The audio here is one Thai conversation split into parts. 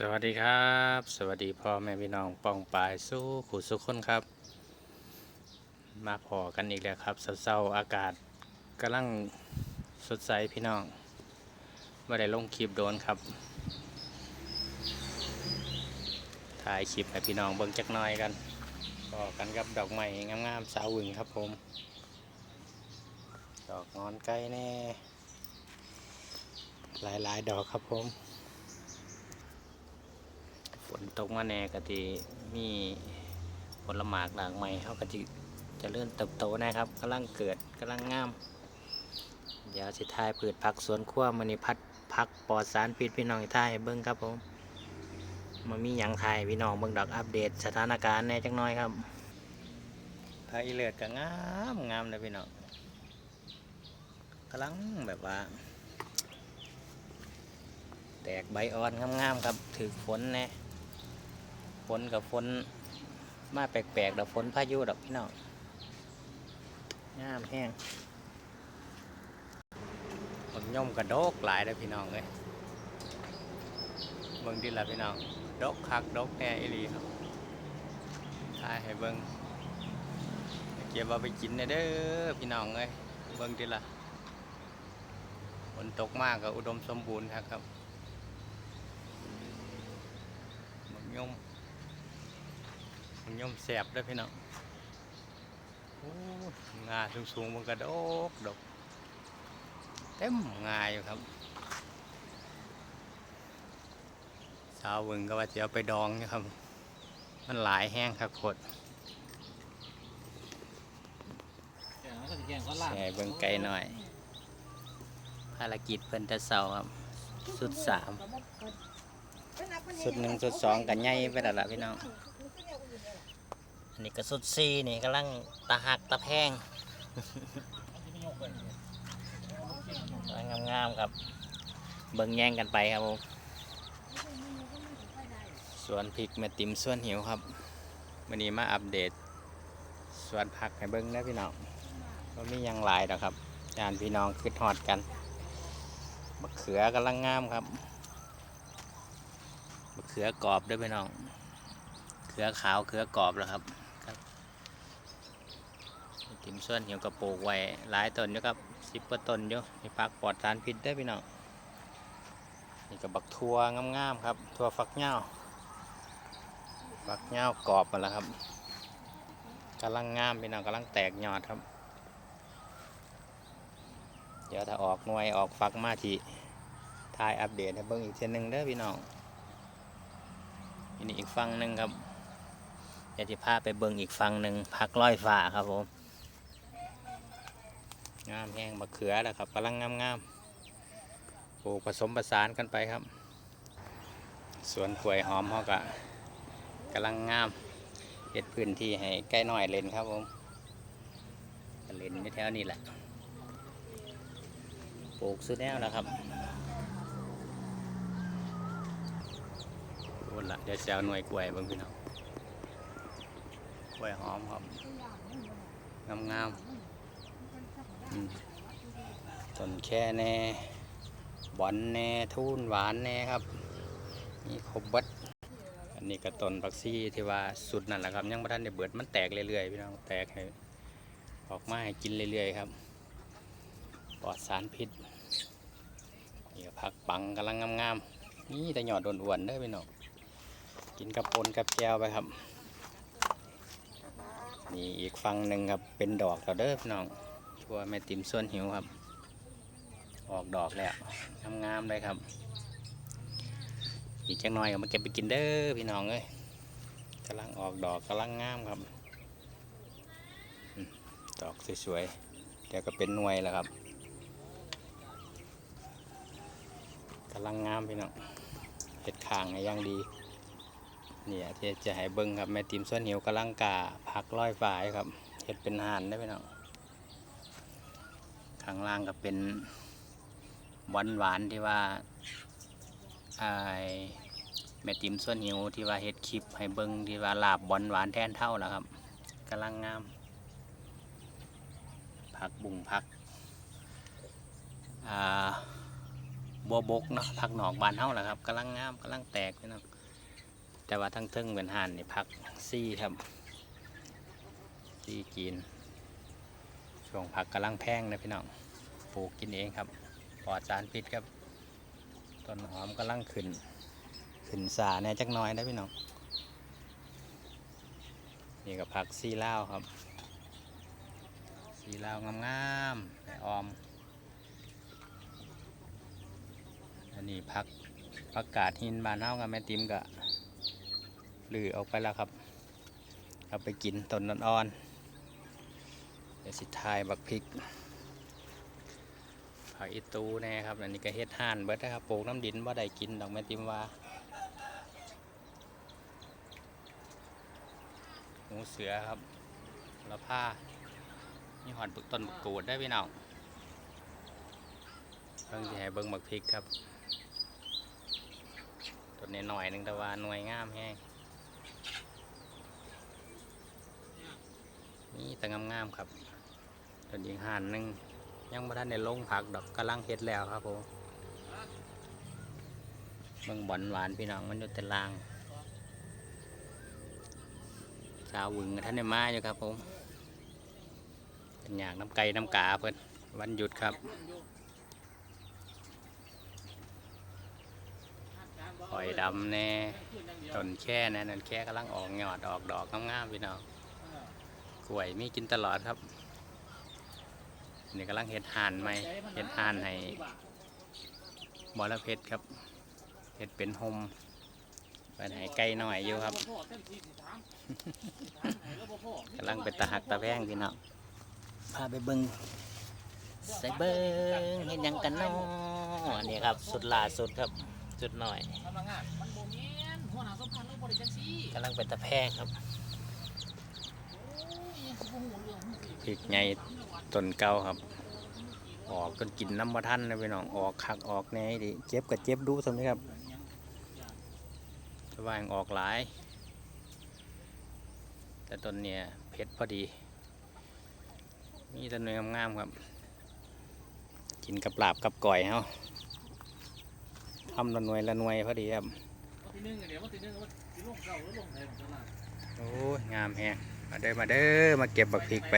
สวัสดีครับ สวัสดีพ่อแม่พี่น้องปองปายสู้ขู่สุขคนครับ มาพอกันอีกแล้วครับเศร้าๆอากาศกำลังสดใสพี่น้องไม่ได้ลงคลิปโดนครับ ถ่ายคลิปให้พี่น้องเบิ่งจักหน่อยกันพอกันกับดอกไม้งามๆสาวหวึงครับผม ดอกงอนไก่แน่ หลายๆ ดอกครับผม นตกมาแน่กะทิมีผลหมากหลากใหม่เขากะทิจะเลื่อนเติบโตนะครับกำลังเกิดกำลังงาม เดี๋ยวสิทายพืชผักสวนครัวมันนี่พัดพักปลอดสารพิษพี่น้องทายเบิ้งครับผมมันมีหยังทายพี่น้องเบิ้งดอกอัปเดตสถานการณ์แน่จังน้อยครับพาอีเลือดก็งามงามเลยพี่น้องกำลังแบบว่า แตกใบอ่อนงามๆครับถือฝนแน่ ฝนกับฝนมาแปลกๆดอกฝนพายุดอกพี่น้องงามแห้งผมย่อมกระโดกหลายเลยพี่น้องเลยเบิ่งดิละพี่น้องดกคักดกแน่อีหลีครับถ่ายให้เบิ่งเก็บเอาไปกินเด้อพี่น้องเลยเบิ่งดิละฝนตกมากก็อุดมสมบูรณ์ครับครับมันยม มันยมแสบด้วยพี่น้องโอ้งาสูงๆมันกระดกดกเต็มงาอยู่ครับ สาวเวึงก็ว่าจะเอาไปดองนะครับ มันหลายแห้งครับโคตรแช่เบิ่งไกลหน่อย ภารกิจเพิ่นแตะเสาครับ สุดสามสุดหนึ่งสุดสองกันใหญ่ไปแล้วล่ะพี่น้อง อันนี้ก็สุดสี่นี่กำลังตาหักตาแพงงามๆครับ เบิ่งแย่งกันไปครับผมสวนพริกแม่ติมสวนหิวครับวันนี้มาอัปเดตสวนผักให้เบิ่งนะพี่น้องว่ามียังหลายดอกครับยานพี่น้องคือทอดกันมะเขือกำลังงามครับมะเขือกรอบด้วยพี่น้องเขือขาวเขือกรอบแล้วครับ ครับติมส่วนเหี่ยวกระปลูกไว้หลายต้นอยู่ครับสิบกว่าต้นอยู่มีผักปลอดสารพิษได้พี่น้องนี่ก็บักทัวงามๆครับทัวฟักเหย้าฟักเหย้ากรอบมาแล้วครับกำลังงามพี่น้องกำลังแตกยอดครับ เดี๋ยวถ้าออกหน่วยออกฟักมาทีทายอัปเดตให้เบิ่งอีกเช่นหนึ่งเด้อพี่น้องอันนี้อีกฝั่งหนึ่งครับอยากจะพาไปเบิ่งอีกฝั่งหนึ่งพักร้อยฝ่าครับผม งามแห้งมะเขือแล้วครับกำลังงามงามๆปลูกผสมผสานกันไปครับ สวนกล้วยหอมเขากะกำลังงามเฮ็ดพื้นที่ให้ใกล้หน่อยเลนครับผมเลนในแถวนี้แหละปลูกสุดแนวแล้วครับพูดละเดี๋ยวจะเอาหน่วยกล้วยบิ่งพี่น้องกล้วยหอมครับงามงามๆ ต้นแค่แน่บอนแน่ทูนหวานแน่ครับนี่ครบบัดอันนี้ก็ต้นผักซี่ที่ว่าสุดนั่นแหละครับ ยังไม่ทันได้เบิดมันแตกเรื่อยๆพี่น้องแตกให้ออกมาให้กินเรื่อยๆครับปลอดสารพิษนี่ผักปังกำลังงามๆนี่แต่หยอดอ้วนๆเด้อพี่น้องกินกับปนกับแก้วไปครับนี่อีกฝั่งหนึ่งครับเป็นดอกแล้วเด้อพี่น้อง ชัวแม่ติ๋มส่วนหิวครับ ออกดอกแล้วงามๆเลยครับ อีกจังหน่อยก็มาเก็บไปกินเด้อพี่น้องเอ้ยกำลังออกดอกกำลังงามครับ ดอกสวยๆเดี๋ยวก็เป็นหน่วยแล้วครับกำลังงามพี่น้องเห็ดข่างให้อยังดีเนี่ยที่จะให้เบิ้งครับแม่ติมส่วนหิวกำลังกาผักร้อยฝ่ายครับเห็ดเป็นหานได้ไหมเนาะ ข้างล่างก็เป็นหวานหวานที่ว่าไอแม่ติมส่วนหิวที่ว่าเห็ดคลิปให้เบิ้งที่ว่าลาบหวานหวานแทนเท่าแล้วครับกำลังงามผักบุ่งผักอ่าบัวบกเนาะผักหนอกบานเฮาแหละครับกำลังงามกำลังแตกพี่น้องแต่ว่าทั้งเทิงเป็นห่านนี่ผักซี่ครับซี่กิน ช่วงผักกำลังแพงนะพี่น้องปลูกกินเองครับปลอดสารพิษครับต้นหอมกำลังขึ้น ขึ้นสาเนี่ยจักหน้อยนะพี่น้องนี่กับผักซีลาวครับซีลาวงามๆแม่ออม อันนี้ผักผักกาดหินบานเฮากับแม่ติมกะลือออกไปแล้วครับ เอาไปกินต้นอ่อนๆ ดี๋ยวสิทายบักพริกผักอีตูแน่ครับอันนี้ก็เฮ็ดห่านเบิดนะครับปลูกน้ำดินบ่ได้กินดอกแม่ติมว่าหมูเสือครับละผ้านี่หอดบึกต้นบักกูดได้พี่น้องเพิ่งจะให้เบิ่งบักพริกครับต้นนี้หน่อยหนึ่งแต่ว่าหน่วยงามแห้งนี่แต่งามๆครับ ต้นยิงห่านหนึ่งยังบ่ทันได้ลงผักดอกกำลังเฮ็ดแล้วครับผมเบิ่งบอนหวานพี่น้องมันอยู่แต่ลาง สาววึงท่านในมาอยู่ครับผมเป็นอย่างน้ำไก่น้ำกาเพิ่นวันหยุดครับหอยดำแน่ต้นแค่แน่นั่นแค่กำลังออกยอดออกดอกงามๆพี่น้องกล้วยมีกินตลอดครับ นี่กำลังเห็ดห่านไหมเห็ดห่านให้บอระเพ็ดครับเห็ดเป็นโฮมเป็นให้ไก่หน่อยอยู่ครับกำลังเป็นตาหักตาแพงพี่น้องพาไปเบิ้งใส่เบิ้งเห็นยังกันเนาะนี่ครับ สุดล่าสุดครับสุดหน่อยกำลังงาลังเป็นตาแพงครับโอ้ยสิบ่หูเรื่องหูสิพริกไง ต้นเก่าครับ ออกจนกินน้ำมาทันเลยพี่น้องออกคักออกแน่ดิเจ็บกับเจ็บดูสมัยครับว่างออกหลาย แต่ต้นเนี่ยเผ็ดพอดี มีต้นเนื้องามๆครับ กินกับปลาบกับก่อยเฮาทำละหน่วยละหน่วยพอดีครับโอ้ยงามแฮงมาเด้อมาเด้อมาเก็บบักพริกไป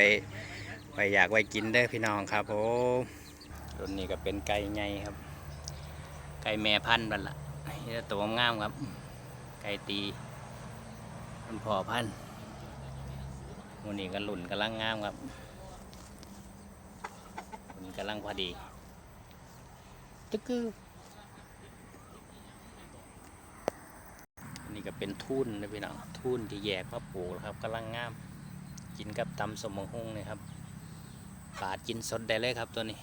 ไปอยากไว้กินเด้อพี่น้องครับผมรุ่นนี้ก็เป็นไก่ไงครับ ไก่แม่พันธุ์บันละนี่ตัวงามครับ ไก่ตีมันพอพันธุ์วันนี้ก็หลุ่นกำลังงามครับหลุนกำลังพอดีตึกกือนนี้ก็เป็นทุ่นนะพี่น้องทุ่นที่แยกมาปลูกแล้วครับกำลังงาม กินกับตำสมมงฮงเลยครับ ปาดกินสดได้เลยครับตัวนี้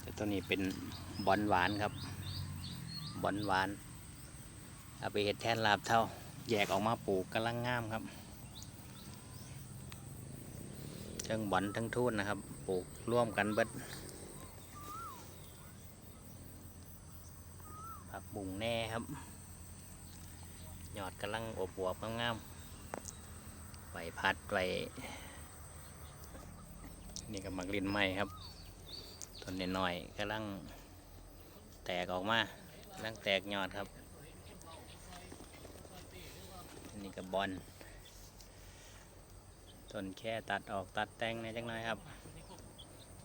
แต่ตัวนี้เป็นบอนหวานครับ บอนหวาน เอาไปเห็ดแทนลาบเท่า แยกออกมาปลูกกำลังงามครับทั้งบอนทั้งทุ่นนะครับ ปลูกร่วมกันเบิดผักบุ้งแน่ครับ หยอดกำลังอบอวบๆงามๆ ไหวพัดไหวนี่ก็มักลินใหม่ครับต้นน้อยๆกำลังแตกออกมากำลังแตกยอดครับนี่ก็บอลต้นแค่ตัดออกตัดแต่งในจังน้อยครับ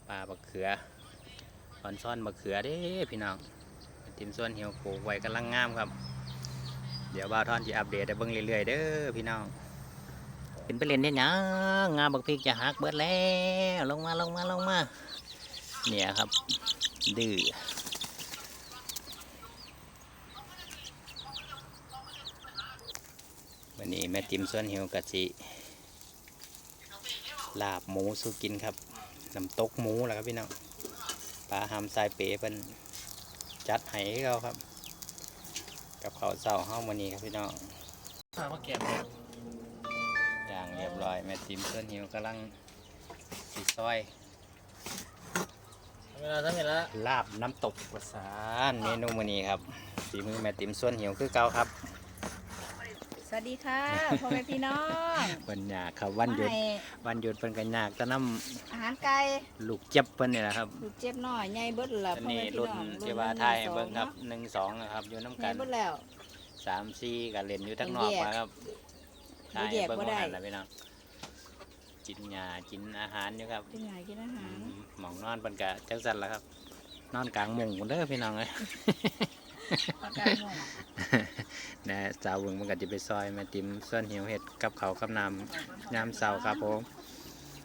ปลาบักเขืออ่อนซ่อนบักเขือเด้พี่น้องติมส่วนเหี่ยวปลูกไว้กำลังงามครับ เดี๋ยวบ่าวทอนจะอัปเดตให้เบิ่งเรื่อยๆเด้อพี่น้อง เป็นไปเล่นเนี่ยหยังาบักพริกจะหักเบิดแล้วลงมาลงมาลงมา เนี่ยครับ ดื้อวันนี้แม่ติมส่วนหิวกะจิลาบหมูสู้กินครับน้ำตกหมูแหละครับพี่น้องปลาหามทรายเป๋เป็นจัดให้เราครับ กับข้าวเศร้าห้องวันนี้ครับพี่น้องมามาแก็บ รียบร้อยแม่ติมเพื่อนหิวกำลังสีซอยเวลาทั้งเวลาลาบน้ำตกประสานเมนูวันนี้ครับฝีมือแม่ติมส่วนหิวคือเก่าครับ สวัสดีค่ะพ่อแม่พี่น้องวันยากครับวันหยุดมาให้วันหยุดเพิ่นก็ยากแต่น้อาหารไก่ำลูกเจ็บเพิ่นนี่แหละครับลูกเจ็บน้อยใหญ่เบิดละอันพ่อนี้แม่พี่รุ่นน้องที่ว่าไทยให้เบิ่งครับหนึ่งสองนะครับอยู่น้ำใหกัญ่นเบิดแล้ว สามสี่ก็เล่นอยู่ทั้งนอกแยกมาครับบ่แยกเบิ่งบ่ได้ว่าหันละพี่น้อง กินหญ้ากินอาหารอยู่ครับกินหยังกินอาหารหมองนอนเพิ่นก็จังซั่นล่ะครับ นอนกลางมุ้งพุ่นเด้อพี่น้องเอ้ยปากกาม่วงนะสาวเบิ่งมันก็สิไปซอยแม่ติมส่วนหิวเห็ดกับเขาวกับน้ำยามเช้าครับผม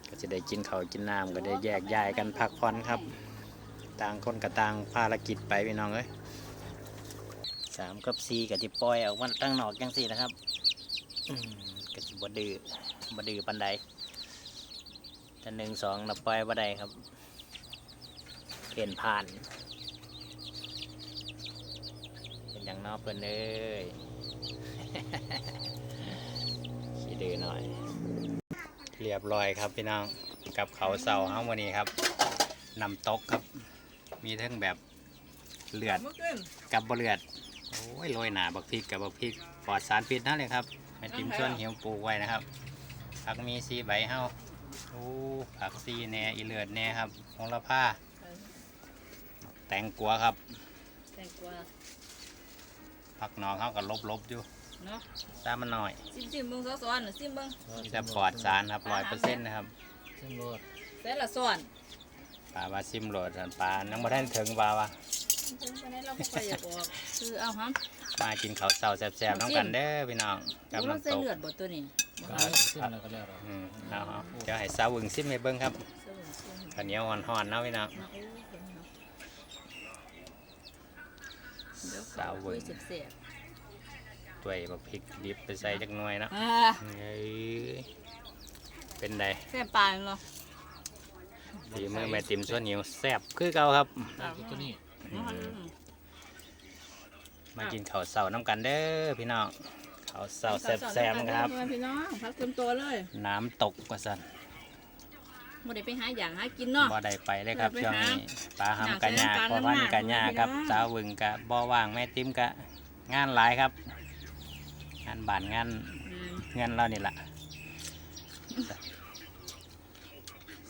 ก็จะได้กินข้าวกินน้ำก็ได้แยกย้ายกันพักผ่อนครับ ต่างคนก็ต่างภารกิจไปพี่น้องเอ้ยสามกับสี่ก็สิปล่อยออกมาตั้งนอกจังสี่นะครับอืมก็สิบ่ดื้อบ่ดื้อปานใด แต่หนึ่งสองน่ะปล่อยบ่ได้ครับ เปลี่ยนผ่าน เป็นอย่างนอกเพิ่นเอ้ยขี้ดื้อหน่อย เรียบร้อยครับพี่น้อง กับเขาเสาเฮาวันนี้ครับนำตกครับ มีทั้งแบบเลือดกับบเลือด โอ้ยโรยหนาบักพริกกับบักพริกปลอดสารพิษนั่นเลยครับแม่ติมส่วนเหี่ยวปลูกไว้นะครับผักมีสีใบเฮา โอ้ผักซีแหน่อีเลือดแหน่ครับโหระพาแตงกัวครับ แตงกวาผักหนองเขาก็ลบๆอยู่เนาะตามมันหน่อยซิมซิมเบิ่งซ้อนๆน่ะซิมเบิ่งมีแต่ปลอดสารครับร้อยเปอร์เซ็นต์นะครับซึ่งรถแต่ละซ้อนปลาว่าซิมโหลดปลายังบ่ทันถึงปลาว่าถึงปานนี้เราบ่ค่อยอยากออกคือเอาหำมากินข้าวเสาแซ่บๆน้องกันเด้อพี่น้องกับโอ้เราน้ำใส่ตกเลือดบ่ตัวนี้บ่ ก็เอาขึ้นแล้วก็แล้วเราอืมเอาเอาเดี๋ยวให้สาววึงซิมให้เบิ่งครับเสื้อเสื้อข้าวเหนียวห่อนๆเนาะพี่น้องเนาะโอ้ยเพิ่นเนาะเดี๋ยวสาวเบิ่งคุยเสียบถ้วยบักพริกดิบไปใส่จักหน่วยเนาะๆอ่าเอ้ยเป็นไดแซ่บปลาเนาะฝีมือแม่ติมส่วนเหนียวแซ่บคือเก่าครับตัวนี้อืม มากินข้าวเสาน้ำกันเด้อพี่น้อง ข้าวเสาแซ่บๆนะครับพ่อแม่พี่น้องพักเต็มตัวเลยน้ำตกกว่าสันบ่ได้ไปหาอย่างหากินเนาะบ่ได้ไปเลยครับไปช่วงหานี้ปลาหำกะยากหาพอพันน้ำหมากกะยากครับพี่น้องสาววึงกะบ่ว่างแม่ติมกะงานหลายครับ งานบ้านงานอืมเงินเรานี่แหละ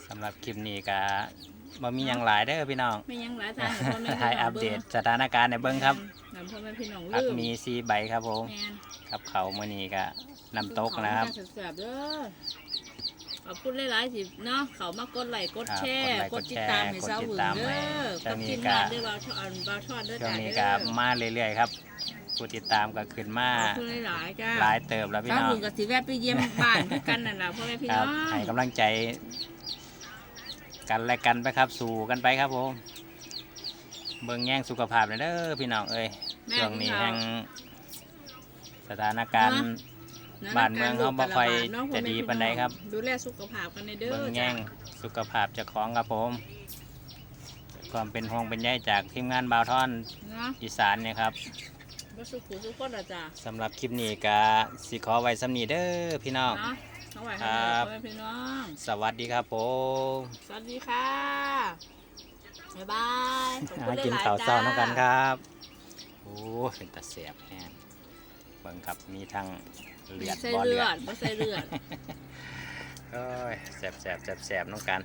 สำหรับคลิปนี้กะบ่มีหยังหลายเด้อพี่น้องไม่ยังหลายทางให้พ่อแม่พี่น้องถ่ายอัปเดตสถานการณ์ในเบิ้งครับนำพ่อแม่พี่น้องผักลืมมีซีใบครับผมแม่น กับเขาวมื้อนี้กะน้ำตกนะครับขอณแซ่บๆเด้อขอบคุณหลายๆสิเนาะเขามากดไลค์กดแชร์ครับกกดดติดแชร์ตามให้กดเจ้าติดหึงตามเด้ให้อช่กัวบงนี้ทีมก็งานด้วยบาวทอนบาวทอนเด้อช่วงจ้านี้เด้กะอมาเรื่อยๆครับผู้ติดตามก็ขึ้นมาขอบคุณหลายๆจ้าหลายเติบแล้วพี่เจ้าน้องหึงกับสิแวะไปเยี่ยมบ้านคือกันนั่นล่ะพ่อแม่พี่ครัน้บองให้กำลังใจ กันและกันไปครับสู่กันไปครับผมเบิ่งแย่งสุขภาพเลยเด้อพี่น้องเอ้ยช่วงนี้แห่ง สถานการณ์บ้านเมืองเขาบ่ค่อยจะดีปานใดครับ ดูแลสุขภาพกันในเด้อเบิ่งจ้าแย่งสุขภาพเจ้าของครับผมความเป็นห่วงเป็นใยจากทีมงานบาวทอนเนาะอีสานเนี่ยครับบ่สุขุสุขคนละจ้าสำหรับคลิปนี้ก็สิขอไว้สำนีเด้อพี่น้องเนาะเอาไว้ให้ครับพ่อแม่พี่น้องสวัสดีครับผมสวัสดีค่ะบ๊ายบายขอบหาคุณกินหลยๆข้าวเช้าจ้น้ำกันครับ โอ้เป็นตาเสียบแน่เบิ่งครับมีทั้งเลือดใส่บ่เลืเลืออดดบ่ใส่เลือด โอ้ยแสบแสบแสบแสบน้องกัน